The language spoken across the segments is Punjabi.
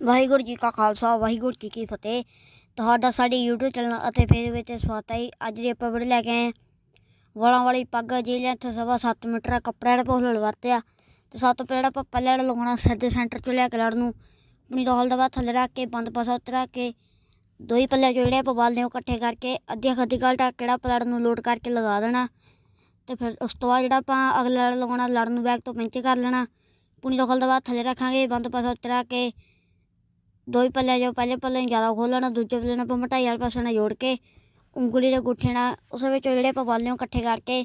ਵਾਹਿਗੁਰੂ ਜੀ ਕਾ ਖਾਲਸਾ, ਵਾਹਿਗੁਰੂ ਜੀ ਕੀ ਫਤਿਹ। ਤੁਹਾਡਾ ਸਾਡੇ YouTube ਚੈਨਲ ਅਤੇ ਫੇਸਬੁੱਕ ਵਿੱਚ ਸਵਾਗਤ ਹੈ ਅੱਜ ਦੀ ਆਪਾਂ ਵੀਡੀਓ ਲੈ ਕੇ ਆਏ ਵਾਲਾਂ ਵਾਲੀ ਪੱਗ ਜੀ ਇੱਥੇ ਸਵਾ 7 ਮੀਟਰ ਕੱਪੜਾ ਜਿਹੜਾ ਪੋਲ ਵਰਤਿਆ। ਤੇ ਸਭ ਤੋਂ ਪਹਿਲਾਂ ਆਪਾਂ ਪੱਲੇ ਜਿਹੜਾ ਲਗਾਉਣਾ ਸਿਰ ਦੇ ਸੈਂਟਰ ਚੋਂ ਲੈ ਕੇ ਲੜ ਨੂੰ। ਆਪਣੀ ਰੋਲ ਦਾ ਬਾਅਦ ਥੱਲੇ ਰੱਖ ਕੇ, ਬੰਦ ਪਾਸਾ ਉਤਰਾ ਕੇ ਦੋ ਹੀ ਪੱਲੇ ਜਿਹੜੇ ਆਪਾਂ ਵਾਲ ਨੇ ਉਹ ਇਕੱਠੇ ਕਰਕੇ, ਅੱਧੀ ਖੱਦੀ ਗਲ ਢੱਕ ਕੇ ਜਿਹੜਾ ਆਪਾਂ ਲੜ ਨੂੰ ਲੋਡ ਕਰਕੇ ਲਗਾ ਦੇਣਾ। ਤੇ ਫਿਰ ਉਸ ਤੋਂ ਬਾਅਦ ਜਿਹੜਾ ਆਪਾਂ ਅਗਲਾ ਲੜ ਲਗਾਉਣਾ ਲੜ ਨੂੰ ਬੈਕ ਤੋਂ ਪਿੰਚ ਕਰ ਲੈਣਾ। ਪੁਣੀ ਰੋਲ ਦਾ ਬਾਅਦ ਥੱਲੇ ਰੱਖਾਂਗੇ, ਬੰਦ ਪਾਸਾ ਉਤਰਾ ਕੇ ਦੋ ਹੀ ਪੱਲੇ ਜੋ ਪਹਿਲੇ ਪੱਲੇ ਨੂੰ ਜ਼ਿਆਦਾ ਖੋਲ੍ਹਣਾ ਦੂਜੇ ਪੱਲੇ ਨੂੰ ਆਪਾਂ ਮਟਾਈ ਵਾਲੇ ਪਾਸੇ ਨਾਲ ਜੋੜ ਕੇ ਉਂਗਲੀ ਦੇ ਗੁੱਠੇ ਨਾਲ ਉਸ ਵਿੱਚ ਜਿਹੜੇ ਆਪਾਂ ਵਾਲਿਆਂ ਇਕੱਠੇ ਕਰਕੇ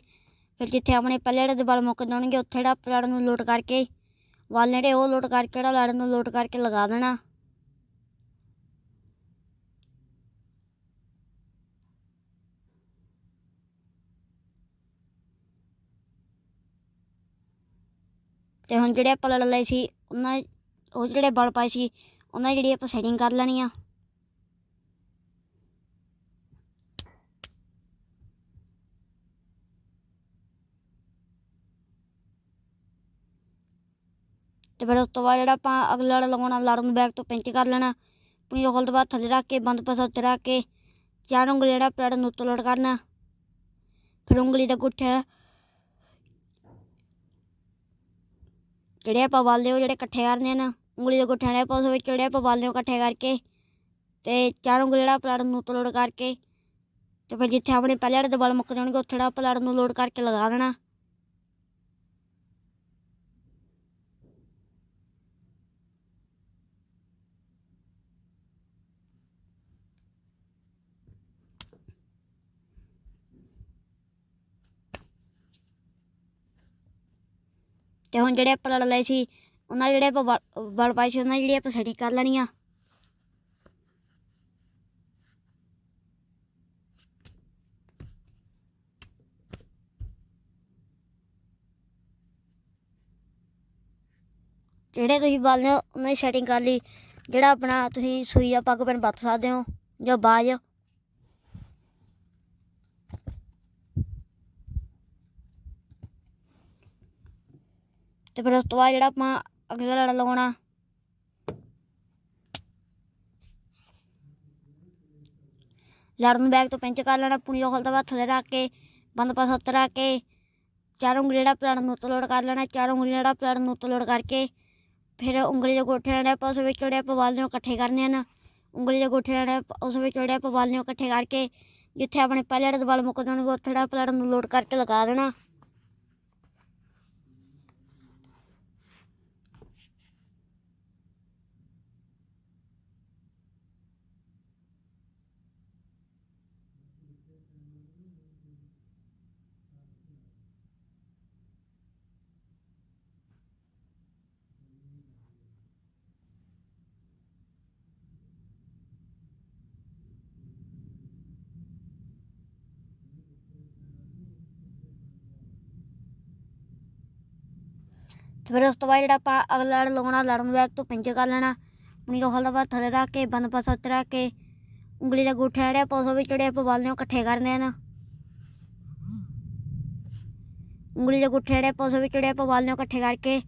ਫਿਰ ਜਿੱਥੇ ਆਪਣੇ ਪੱਲੇ ਜਿਹੜੇ ਦੇ ਬਲ ਮੁੱਕ ਜਾਣਗੇ ਉੱਥੇ ਜਿਹੜਾ ਆਪਾਂ ਲੜ ਨੂੰ ਲੋਟ ਕਰਕੇ ਵਾਲ ਜਿਹੜੇ ਉਹ ਲੋਟ ਕਰਕੇ, ਜਿਹੜਾ ਲੜ ਨੂੰ ਲੋਟ ਕਰਕੇ ਲਗਾ ਦੇਣਾ। ਤੇ ਹੁਣ ਜਿਹੜੇ ਆਪਾਂ ਲੜ ਲਏ ਸੀ, ਉਹਨਾਂ ਉਹ ਜਿਹੜੇ ਬਲ ਪਾਏ ਸੀ ਉਹਨਾਂ ਜਿਹੜੀ ਆਪਾਂ ਸੈਟਿੰਗ ਕਰ ਲੈਣੀ ਆ। ਤੇ ਫਿਰ ਉਸ ਤੋਂ ਬਾਅਦ ਜਿਹੜਾ ਆਪਾਂ ਅਗਲਾ ਲੜ ਲਗਾਉਣਾ ਲੜ ਨੂੰ ਬੈਕ ਤੋਂ ਪਿੰਚ ਕਰ ਲੈਣਾ ਆਪਣੀ ਰੋਲ ਤੋਂ ਬਾਅਦ ਥੱਲੇ ਰੱਖ ਕੇ, ਬੰਦ ਪਾਸਾ ਉੱਤੇ ਰੱਖ ਕੇ, ਚਾਰ ਉਂਗਲੀ ਜਿਹੜਾ ਪਲੜ ਨੂੰ ਉੱਤੋਂ ਲੋਡ ਕਰਨਾ। ਫਿਰ ਉਂਗਲੀ ਦਾ ਗੁੱਠਾ ਜਿਹੜੇ ਆਪਾਂ ਵਾਲੇ ਉਹ ਜਿਹੜੇ ਇਕੱਠੇ ਕਰਨੇ ਨਾ ਉਂਗਲੀ ਦੇ ਗੁੱਠਿਆਂ ਦੇ ਆਪਾਂ ਉਸ ਵਿੱਚ ਜਿਹੜੇ ਆਪਾਂ ਵਾਲੇ ਇਕੱਠੇ ਕਰਕੇ ਤੇ ਚਾਰ ਉਂਗਲੀ ਜਿਹੜਾ ਪਲੜ ਨੂੰ ਉੱਤੋਂ ਲੋਡ ਕਰਕੇ ਤੇ ਫਿਰ ਜਿੱਥੇ ਆਪਣੇ ਪਹਿਲੇ ਵਾਲੇ ਦੇ ਵਾਲ ਮੁੱਕ ਜਾਣਗੇ ਉੱਥੇ ਜਿਹੜਾ ਪਲੜ ਨੂੰ ਲੋਡ ਕਰਕੇ ਲਗਾ ਦੇਣਾ। ਤੇ ਹੁਣ ਜਿਹੜੇ ਆਪਾਂ ਲੜ ਲਏ ਸੀ ਉਹਨਾਂ ਜਿਹੜੇ ਆਪਾਂ ਵਲ- ਵਲ ਪਾਏ ਸੀ, ਉਹਨਾਂ ਜਿਹੜੀ ਆਪਾਂ ਸੈਟਿੰਗ ਕਰ ਲੈਣੀ ਆ ਜਿਹੜੇ ਤੁਸੀਂ ਵਾਲ ਨੇ ਉਹਨਾਂ ਦੀ ਸੈਟਿੰਗ ਕਰ ਲਈ। ਜਿਹੜਾ ਆਪਣਾ ਤੁਸੀਂ ਸੂਈ ਦਾ ਪੱਗ ਪੈਨ ਵਰਤ ਸਕਦੇ ਹੋ, ਜਾਂ ਬਾਜ। ਤੇ ਫਿਰ ਉਸ ਤੋਂ ਬਾਅਦ ਜਿਹੜਾ ਆਪਾਂ ਅਗਲਾ ਲੜਾ ਲਗਾਉਣਾ ਲੜ ਨੂੰ ਬੈਗ ਤੋਂ ਪਿੰਚ ਕਰ ਲੈਣਾ, ਪੂਣੀ ਦਾ ਖੋਲਦਾ ਬਾਅਦ ਥੱਲੇ ਰੱਖ ਕੇ, ਬੰਦ ਪਾਸ ਉੱਤੇ ਰੱਖ ਕੇ, ਚਾਰ ਉਂਗਲੀ ਜਿਹੜਾ ਪਲੜ ਨੂੰ ਉੱਤੇ ਕਰ ਲੈਣਾ, ਚਾਰ ਉਂਗਲੀ ਜਿਹੜਾ ਪਲੜ ਨੂੰ ਉੱਤੇ ਲੋਡ ਕਰਕੇ, ਫਿਰ ਉਂਗਲੀ ਦੇ ਗੋਠੇ ਨਾਲ ਆਪਾਂ ਉਸ ਵਿੱਚ ਜਿਹੜੇ ਆਪਾਂ ਵਾਲ ਨੂੰ ਇਕੱਠੇ ਕਰਨੇ ਹਨ। ਉਂਗਲੀ ਦੇ ਗੋਠੇ ਨਾਲ ਆਪਾਂ ਉਸ ਵਿੱਚ ਜਿਹੜੇ ਆਪਾਂ ਵਾਲ ਨੂੰ ਇਕੱਠੇ ਕਰਕੇ, ਜਿੱਥੇ ਆਪਣੇ ਪਹਿਲੇ ਦੇ ਵਾਲ ਮੁੱਕ ਜਾਣਗੇ ਉੱਥੇ ਜਿਹੜਾ ਪਲੜ ਨੂੰ ਲੋਡ ਕਰਕੇ ਲਗਾ ਦੇਣਾ। ਤੇ ਫਿਰ ਉਸ ਤੋਂ ਬਾਅਦ ਜਿਹੜਾ ਆਪਾਂ ਅਗਲਾ ਲੜ ਲਗਾਉਣਾ ਲੜਨ ਨੂੰ ਬੈਕ ਤੋਂ ਪਿੰਚ ਕਰ ਲੈਣਾ। ਆਪਣੀ ਰੋਹਲ ਦਾ ਬਾਅਦ ਥੱਲੇ ਰੱਖ ਕੇ, ਬੰਦ ਪਾਸਾ ਉੱਤੇ ਰੱਖ ਕੇ, ਉਂਗਲੀ ਦਾ ਗੁੱਠਾ ਜਿਹੜਾ ਆਪਾਂ ਉਸ ਵਿੱਚ ਜਿਹੜੇ ਆਪਾਂ ਵਾਲ ਨੇ ਉਹ ਇਕੱਠੇ ਕਰਨੇ ਹਨ ਉਂਗਲੀ ਦੇ ਗੁੱਠੇ ਜਿਹੜੇ ਆਪਾਂ ਉਸ ਵਿੱਚ ਜਿਹੜੇ ਆਪਾਂ ਵਾਲ ਇਕੱਠੇ ਕਰਕੇ,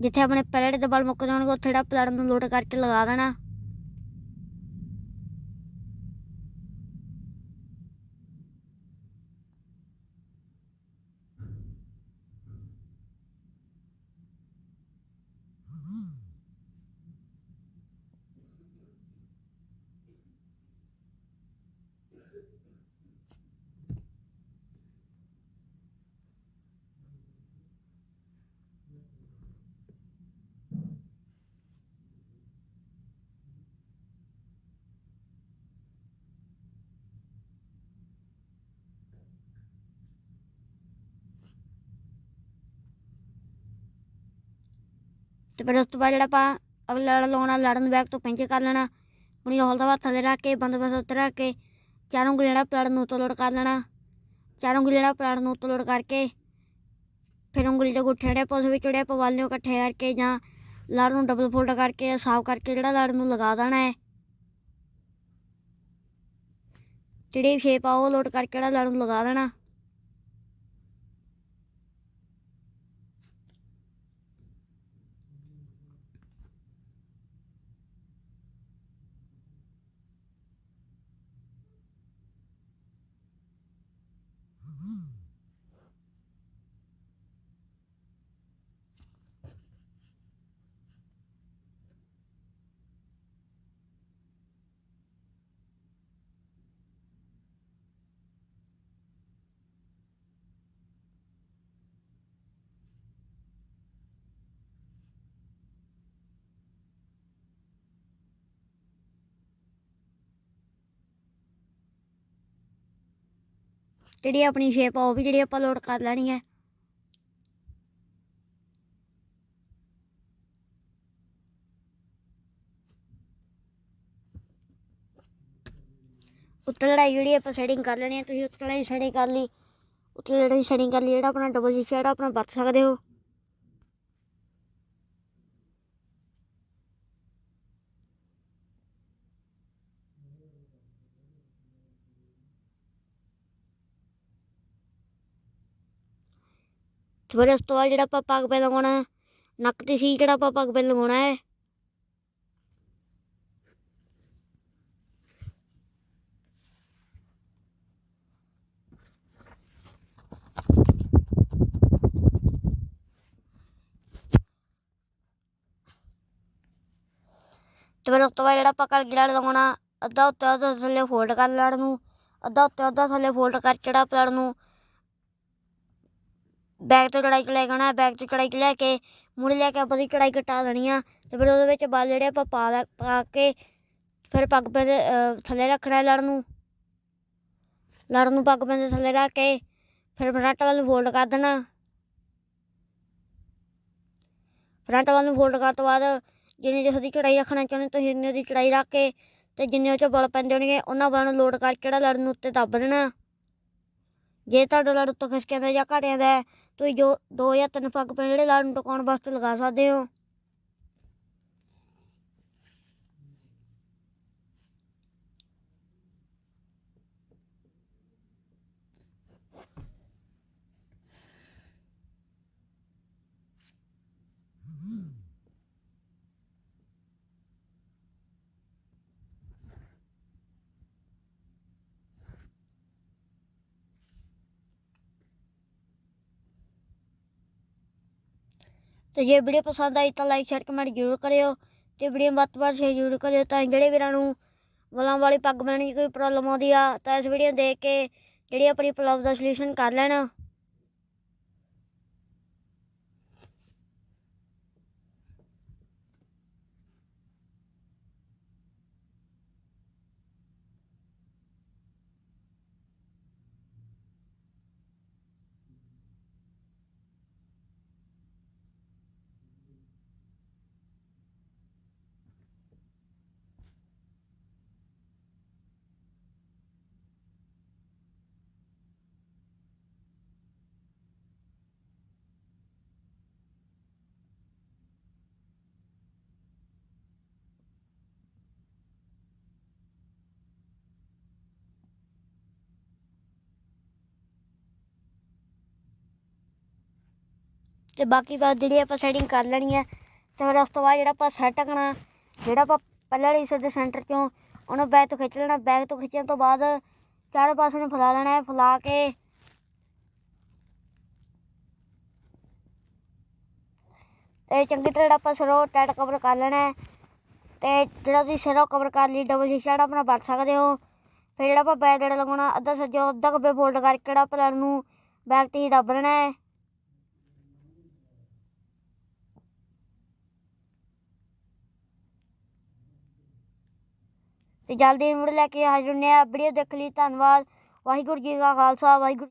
ਜਿੱਥੇ ਆਪਣੇ ਪਹਿਲੇ ਦੇ ਬਲ ਮੁੱਕ ਜਾਣਗੇ ਉੱਥੇ ਜਿਹੜਾ ਪਲੜ ਨੂੰ ਲੋਡ ਕਰਕੇ ਲਗਾ ਦੇਣਾ। ਤੇ ਫਿਰ ਉਸ ਤੋਂ ਬਾਅਦ ਜਿਹੜਾ ਆਪਾਂ ਅਗਲਾ ਲੜ ਲਾਉਣਾ ਲੜਨ ਬੈਕ ਤੋਂ ਪਿੰਚ ਕਰ ਲੈਣਾ, ਆਪਣੀ ਰੋਲ ਦਾ ਬਾਅਦ ਥੱਲੇ ਰੱਖ ਕੇ, ਬੰਦੋਬਸਤ ਉੱਤੇ ਰੱਖ ਕੇ, ਚਾਰ ਉਂਗਲੀ ਜਿਹੜਾ ਪਲੜ ਨੂੰ ਉੱਤੋਂ ਲੋੜ ਕਰ ਲੈਣਾ, ਚਾਰ ਉਂਗਲੀ ਜਿਹੜਾ ਪਲੜ ਨੂੰ ਉੱਤੋਂ ਲੋੜ ਕਰਕੇ, ਫਿਰ ਉਂਗਲੀ ਦੇ ਗੁੱਠੇ ਜਿਹੜੇ ਆਪਾਂ ਉਸ ਵਿੱਚ ਜਿਹੜੇ ਆਪਾਂ ਵਾਲ ਨੂੰ ਇਕੱਠੇ ਕਰਕੇ ਜਾਂ ਲੜ ਨੂੰ ਡਬਲ ਫੋਲਡ ਕਰਕੇ, ਸਾਫ਼ ਕਰਕੇ ਜਿਹੜਾ ਲੜ ਨੂੰ ਲਗਾ ਦੇਣਾ ਹੈ। ਜਿਹੜੀ ਸ਼ੇਪ ਆ ਉਹ ਲੋਡ ਕਰਕੇ ਜਿਹੜਾ ਲੜ ਨੂੰ ਲਗਾ ਦੇਣਾ। ਜਿਹੜੀ ਆਪਣੀ ਸ਼ੇਪ ਆ, ਉਹ ਵੀ ਜਿਹੜੀ ਆਪਾਂ ਲੋਡ ਕਰ ਲੈਣੀ ਹੈ। ਉੱਤੇ ਲੜਾਈ ਜਿਹੜੀ ਆਪਾਂ ਸੈਟਿੰਗ ਕਰ ਲੈਣੀ ਹੈ, ਤੁਸੀਂ ਉੱਤੇ ਲੜਾਈ ਸੈਟਿੰਗ ਕਰ ਲਈ। ਉੱਤੇ ਲੜਾਈ ਸੈਟਿੰਗ ਕਰ ਲਈ, ਜਿਹੜਾ ਆਪਣਾ ਡਬਲ ਸ਼ੀਸ਼ਾ ਜਿਹੜਾ ਆਪਣਾ ਵਰਤ ਸਕਦੇ ਹੋ। ਤੇ ਫਿਰ ਉਸ ਤੋਂ ਬਾਅਦ ਜਿਹੜਾ ਆਪਾਂ ਪੱਗ ਪੇ ਲਗਾਉਣਾ, ਨੱਕ ਤੇ ਸੀ ਜਿਹੜਾ ਆਪਾਂ ਪੱਗ ਪੇ ਲਗਾਉਣਾ ਹੈ। ਤੇ ਫਿਰ ਉਸ ਤੋਂ ਬਾਅਦ ਜਿਹੜਾ ਆਪਾਂ ਕਲਗੀ ਲੜ ਲਗਾਉਣਾ, ਅੱਧਾ ਉੱਤੇ ਅੱਧਾ ਥੱਲੇ ਫੋਲਡ ਕਰ ਲੜ ਨੂੰ, ਅੱਧਾ ਉੱਤੇ ਅੱਧਾ ਥੱਲੇ ਫੋਲਡ ਕਰ ਜਿਹੜਾ ਲੜ ਨੂੰ ਬੈਗ ਤੋਂ ਕੜਾਈ ਲੈ ਕੇ ਆਉਣਾ, ਬੈਗ ਤੋਂ ਕੜਾਈ ਲੈ ਕੇ, ਮੁੜੇ ਲੈ ਕੇ ਆਪਾਂ ਦੀ ਕੜਾਈ ਕਟਾ ਦੇਣੀ ਆ, ਤੇ ਫਿਰ ਉਹਦੇ ਵਿੱਚ ਬਾਲ ਜਿਹੜੇ ਆਪਾਂ ਪਾ ਲੈ, ਪਾ ਕੇ ਫਿਰ ਪੱਗ ਪੈ ਦੇ ਥੱਲੇ ਰੱਖਣਾ ਲੜ ਨੂੰ। ਲੜ ਨੂੰ ਪੱਗ ਪੈ ਦੇ ਥੱਲੇ ਰੱਖ ਕੇ, ਫਿਰ ਫਰੰਟ ਵੱਲ ਨੂੰ ਫੋਲਡ ਕਰ ਦੇਣਾ। ਫਰੰਟ ਵੱਲ ਨੂੰ ਫੋਲਡ ਕਰਨ ਤੋਂ ਬਾਅਦ ਜਿੰਨੀ ਦੀ ਉਹਦੀ ਚੜਾਈ ਰੱਖਣਾ ਚਾਹੁੰਦੇ ਤੁਸੀਂ, ਉਨੀ ਦੀ ਚੜਾਈ ਰੱਖ ਕੇ ਤੇ ਜਿੰਨੇ ਉਹ 'ਚ ਬਲ ਪੈਂਦੇ ਹੋਣਗੇ, ਉਹਨਾਂ ਬਲਾਂ ਨੂੰ ਲੋਡ ਕਰਕੇ ਜਿਹੜਾ ਲੜਨ ਉੱਤੇ ਦੱਬ ਦੇਣਾ। ਜੇ ਤੁਹਾਡਾ ਲੜ ਉੱਤੋਂ ਖਿਸਕਿਆ ਦਾ ਜਾਂ ਘਟਿਆਂ ਦਾ ਤੁਸੀਂ ਜੋ ਦੋ ਜਾਂ ਤਿੰਨ ਪੱਗ ਪੈ ਜਿਹੜੇ ਲੜ ਨੂੰ ਟਿਕਾਉਣ ਵਾਸਤੇ ਲਗਾ ਸਕਦੇ ਹੋ? ਤੇ ਜੇ ਵੀਡੀਓ ਪਸੰਦ ਆਈ ਤਾਂ ਲਾਈਕ ਸ਼ੇਅਰ ਕਮੈਂਟ ਜ਼ਰੂਰ ਕਰਿਓ। ਤੇ ਵੀਡੀਓ ਵੱਧ ਤੋਂ ਵੱਧ ਸ਼ੇਅਰ ਜ਼ਰੂਰ ਕਰਿਓ ਤਾਂ ਜਿਹੜੇ ਵੀਰਾਂ ਨੂੰ ਵਲਾਂ ਵਾਲੀ ਪੱਗ ਬਣਨ ਦੀ ਕੋਈ ਪ੍ਰੋਬਲਮ ਆਉਂਦੀ ਆ ਤਾਂ ਇਸ ਵੀਡੀਓ ਦੇਖ ਕੇ ਜਿਹੜੀ ਆਪਣੀ ਪ੍ਰੋਬਲਮ ਦਾ ਸੋਲੂਸ਼ਨ ਕਰ ਲੈਣ। ਤੇ ਬਾਕੀ ਬਾਤ ਜਿਹੜੀ ਆਪਾਂ ਸੈਟਿੰਗ ਕਰ ਲੈਣੀ ਹੈ ਤੇ ਫਿਰ ਉਸ ਤੋਂ ਬਾਅਦ ਜਿਹੜਾ ਆਪਾਂ ਸੈੱਟ ਕਰਨਾ ਜਿਹੜਾ ਆਪਾਂ ਪਹਿਲਾਂ ਲਈ ਹਿੱਸੇ ਦੇ ਸੈਂਟਰ ਚੋਂ ਉਹਨੂੰ ਬੈਕ ਤੋਂ ਖਿੱਚ ਲੈਣਾ ਬੈਕ ਤੋਂ ਖਿੱਚਣ ਤੋਂ ਬਾਅਦ ਚਾਰੇ ਪਾਸੇ ਨੂੰ ਫੈਲਾ ਲੈਣਾ ਹੈ, ਫੈਲਾ ਕੇ। ਤੇ ਚੰਗੀ ਤਰ੍ਹਾਂ ਜਿਹੜਾ ਆਪਾਂ ਸਿਰੋਂ ਟਾਈਟ ਕਵਰ ਕਰ ਲੈਣਾ ਹੈ, ਤੇ ਜਿਹੜਾ ਤੁਸੀਂ ਸਿਰੋਂ ਕਵਰ ਕਰ ਲਈ ਡਬਲ ਸ਼ੀਸ਼ਾ ਜਿਹੜਾ ਆਪਣਾ ਵਰਤ ਸਕਦੇ ਹੋ। ਫਿਰ ਜਿਹੜਾ ਆਪਾਂ ਬੈਕ ਜਿਹੜਾ ਲਗਾਉਣਾ, ਅੱਧਾ ਸੱਜੋ ਅੱਧਾ ਖੱਬੇ ਫੋਲਡ ਕਰਕੇ ਜਿਹੜਾ ਪਲਣ ਨੂੰ ਬੈਕ ਤੇ ਹੀ ਦੱਬ ਲੈਣਾ ਹੈ। ਤੇ ਜਲਦੀ ਮੁੜ ਲੈ ਕੇ ਹਾਜ਼ਰ ਹੁੰਦੇ ਆ ਵੀਡੀਓ ਦੇਖ ਲਈ। ਧੰਨਵਾਦ। ਵਾਹਿਗੁਰੂ ਜੀ ਕਾ ਖਾਲਸਾ। ਵਾਹਿਗੁਰੂ